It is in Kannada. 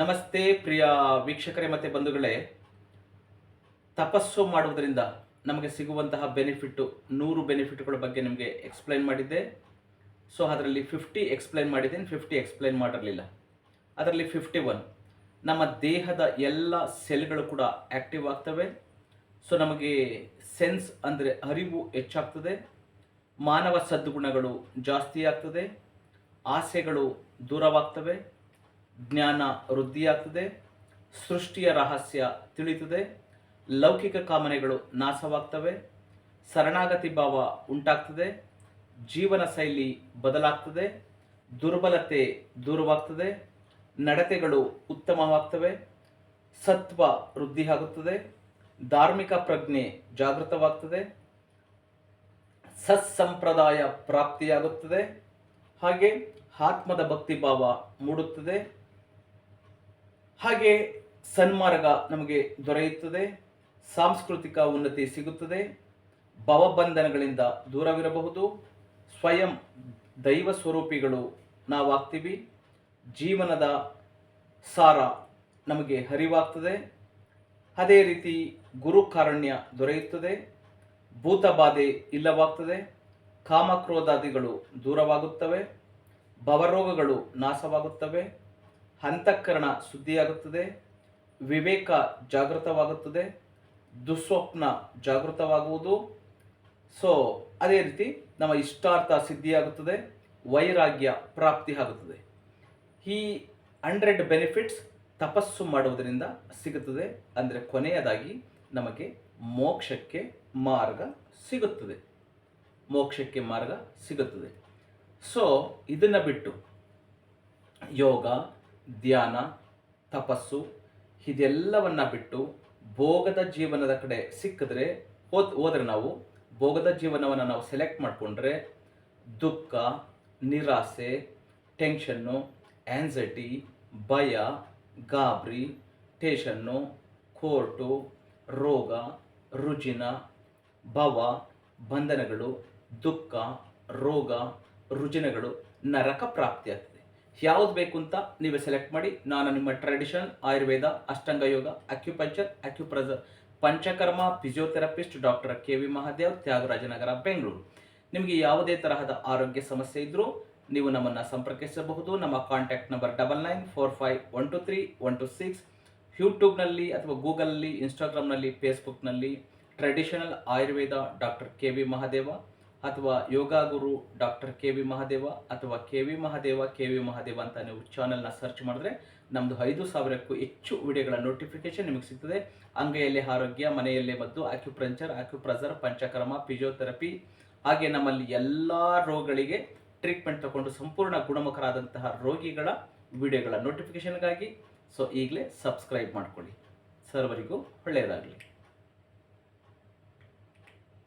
ನಮಸ್ತೆ ಪ್ರಿಯ ವೀಕ್ಷಕರೇ ಮತ್ತು ಬಂಧುಗಳೇ. ತಪಸ್ಸು ಮಾಡುವುದರಿಂದ ನಮಗೆ ಸಿಗುವಂತಹ ಬೆನಿಫಿಟ್ಟು ನೂರು ಬೆನಿಫಿಟ್ಗಳ ಬಗ್ಗೆ ನಿಮಗೆ ಎಕ್ಸ್ಪ್ಲೈನ್ ಮಾಡಿದ್ದೆ. ಸೊ ಅದರಲ್ಲಿ ಫಿಫ್ಟಿ ಎಕ್ಸ್ಪ್ಲೈನ್ ಮಾಡಿದ್ದೀನಿ. ಫಿಫ್ಟಿ ಎಕ್ಸ್ಪ್ಲೈನ್ ಮಾಡಿರಲಿಲ್ಲ. ಅದರಲ್ಲಿ ಫಿಫ್ಟಿ ಒನ್ ನಮ್ಮ ದೇಹದ ಎಲ್ಲ ಸೆಲ್ಗಳು ಕೂಡ ಆ್ಯಕ್ಟಿವ್ ಆಗ್ತವೆ. ಸೊ ನಮಗೆ ಸೆನ್ಸ್ ಅಂದರೆ ಅರಿವು ಹೆಚ್ಚಾಗ್ತದೆ. ಮಾನವ ಸದ್ಗುಣಗಳು ಜಾಸ್ತಿ ಆಗ್ತದೆ. ಆಸೆಗಳು ದೂರವಾಗ್ತವೆ. ಜ್ಞಾನ ವೃದ್ಧಿಯಾಗ್ತದೆ, ಸೃಷ್ಟಿಯ ರಹಸ್ಯ ತಿಳಿಯುತ್ತದೆ ಲೌಕಿಕ ಕಾಮನೆಗಳು ನಾಶವಾಗ್ತವೆ, ಶರಣಾಗತಿ ಭಾವ ಉಂಟಾಗ್ತದೆ, ಜೀವನ ಶೈಲಿ ಬದಲಾಗ್ತದೆ, ದುರ್ಬಲತೆ ದೂರವಾಗ್ತದೆ, ನಡತೆಗಳು ಉತ್ತಮವಾಗ್ತವೆ, ಸತ್ವ ವೃದ್ಧಿಯಾಗುತ್ತದೆ, ಧಾರ್ಮಿಕ ಪ್ರಜ್ಞೆ ಜಾಗೃತವಾಗ್ತದೆ, ಸತ್ಸಂಪ್ರದಾಯ ಪ್ರಾಪ್ತಿಯಾಗುತ್ತದೆ, ಹಾಗೆ ಆತ್ಮದ ಭಕ್ತಿ ಭಾವ ಮೂಡುತ್ತದೆ. ಹಾಗೆ ಸನ್ಮಾರ್ಗ ನಮಗೆ ದೊರೆಯುತ್ತದೆ, ಸಾಂಸ್ಕೃತಿಕ ಉನ್ನತಿ ಸಿಗುತ್ತದೆ, ಭವಬಂಧನಗಳಿಂದ ದೂರವಿರಬಹುದು, ಸ್ವಯಂ ದೈವ ಸ್ವರೂಪಿಗಳು ನಾವಾಗ್ತೀವಿ, ಜೀವನದ ಸಾರ ನಮಗೆ ಹರಿವಾಗ್ತದೆ. ಅದೇ ರೀತಿ ಗುರುಕಾರಣ್ಯ ದೊರೆಯುತ್ತದೆ ಭೂತಬಾಧೆ ಇಲ್ಲವಾಗ್ತದೆ, ಕಾಮಕ್ರೋಧಾದಿಗಳು ದೂರವಾಗುತ್ತವೆ, ಭವರೋಗಗಳು ನಾಶವಾಗುತ್ತವೆ ಅಂತಃಕರಣ ಸುದ್ದಿಯಾಗುತ್ತದೆ, ವಿವೇಕ ಜಾಗೃತವಾಗುತ್ತದೆ, ದುಸ್ವಪ್ನ ಜಾಗೃತವಾಗುವುದು. ಸೊ ಅದೇ ರೀತಿ ನಮ್ಮ ಇಷ್ಟಾರ್ಥ ಸಿದ್ಧಿಯಾಗುತ್ತದೆ, ವೈರಾಗ್ಯ ಪ್ರಾಪ್ತಿ ಆಗುತ್ತದೆ. ಈ ಹಂಡ್ರೆಡ್ ಬೆನಿಫಿಟ್ಸ್ ತಪಸ್ಸು ಮಾಡುವುದರಿಂದ ಸಿಗುತ್ತದೆ. ಅಂದರೆ ಕೊನೆಯದಾಗಿ ನಮಗೆ ಮೋಕ್ಷಕ್ಕೆ ಮಾರ್ಗ ಸಿಗುತ್ತದೆ. ಮೋಕ್ಷಕ್ಕೆ ಮಾರ್ಗ ಸಿಗುತ್ತದೆ. ಸೊ ಇದನ್ನು ಬಿಟ್ಟು ಯೋಗ ಧ್ಯಾನ, ತಪಸ್ಸು, ಇದೆಲ್ಲವನ್ನ ಬಿಟ್ಟು ಭೋಗದ ಜೀವನದ ಕಡೆ ಸಿಕ್ಕಿದ್ರೆ ಹೋದ್, ಹೋದ್ರೆ ನಾವು ಭೋಗದ ಜೀವನವನ್ನು ನಾವು ಸೆಲೆಕ್ಟ್ ಮಾಡಿಕೊಂಡ್ರೆ ದುಃಖ, ನಿರಾಸೆ ಟೆನ್ಷನ್ನು ಆ್ಯನ್ಸೈಟಿ ಭಯ, ಗಾಬರಿ ಟೇಷನ್ನು ಕೋರ್ಟು, ರೋಗ, ರುಜಿನ, ಭವ, ಬಂಧನಗಳು, ದುಃಖ, ರೋಗ, ರುಜಿನಗಳು ನರಕ ಪ್ರಾಪ್ತಿಯಾಗ್ತದೆ ಯಾವ್ದು ಬೇಕು ಅಂತ ನೀವು ಸೆಲೆಕ್ಟ್ ಮಾಡಿ, ನಾನು ನಿಮ್ಮ tradition Ayurveda, Ashtanga yoga acupuncture acupressure panchakarma physiotherapist doctor K V Mahadev, Tyagarajanagar, Bengaluru. ನಿಮಗೆ ಯಾವುದೇ ತರಹದ ಆರೋಗ್ಯ ಸಮಸ್ಯೆ ಇದ್ದರೂ ನೀವು ನಮ್ಮನ್ನು ಸಂಪರ್ಕಿಸಬಹುದು. ನಮ್ಮ contact number double nine four five one two three one two six ಯೂಟ್ಯೂಬ್ನಲ್ಲಿ ಅಥವಾ ಗೂಗಲಲ್ಲಿ, ಇನ್ಸ್ಟಾಗ್ರಾಮ್ನಲ್ಲಿ ಫೇಸ್ಬುಕ್ನಲ್ಲಿ traditional Ayurveda doctor K V Mahadeva. ಅಥವಾ yoga guru doctor K V Mahadeva ಅಥವಾ K V Mahadeva, K V Mahadeva ಅಂತ ನೀವು ಚಾನಲ್ನ ಸರ್ಚ್ ಮಾಡಿದ್ರೆ ನಮ್ಮದು ಐದು ಸಾವಿರಕ್ಕೂ ಹೆಚ್ಚು ವಿಡಿಯೋಗಳ ನೋಟಿಫಿಕೇಶನ್ ನಿಮಗೆ ಸಿಗ್ತದೆ. ಅಂಗೈಯಲ್ಲಿ ಆರೋಗ್ಯ, ಮನೆಯಲ್ಲೇ ಮದ್ದು ಆಕ್ಯುಪ್ರೆಂಚರ್ ಆಕ್ಯುಪ್ರೆಸರ್ ಪಂಚಕರ್ಮ ಫಿಸಿಯೋಥೆರಪಿ ಹಾಗೆ ನಮ್ಮಲ್ಲಿ ಎಲ್ಲ ರೋಗಗಳಿಗೆ ಟ್ರೀಟ್ಮೆಂಟ್ ತಗೊಂಡು ಸಂಪೂರ್ಣ ಗುಣಮುಖರಾದಂತಹ ರೋಗಿಗಳ ವಿಡಿಯೋಗಳ ನೋಟಿಫಿಕೇಶನ್ಗಾಗಿ ಸೊ ಈಗಲೇ ಸಬ್ಸ್ಕ್ರೈಬ್ ಮಾಡ್ಕೊಳ್ಳಿ. ಸರ್ವರಿಗೂ ಒಳ್ಳೆಯದಾಗಲಿ.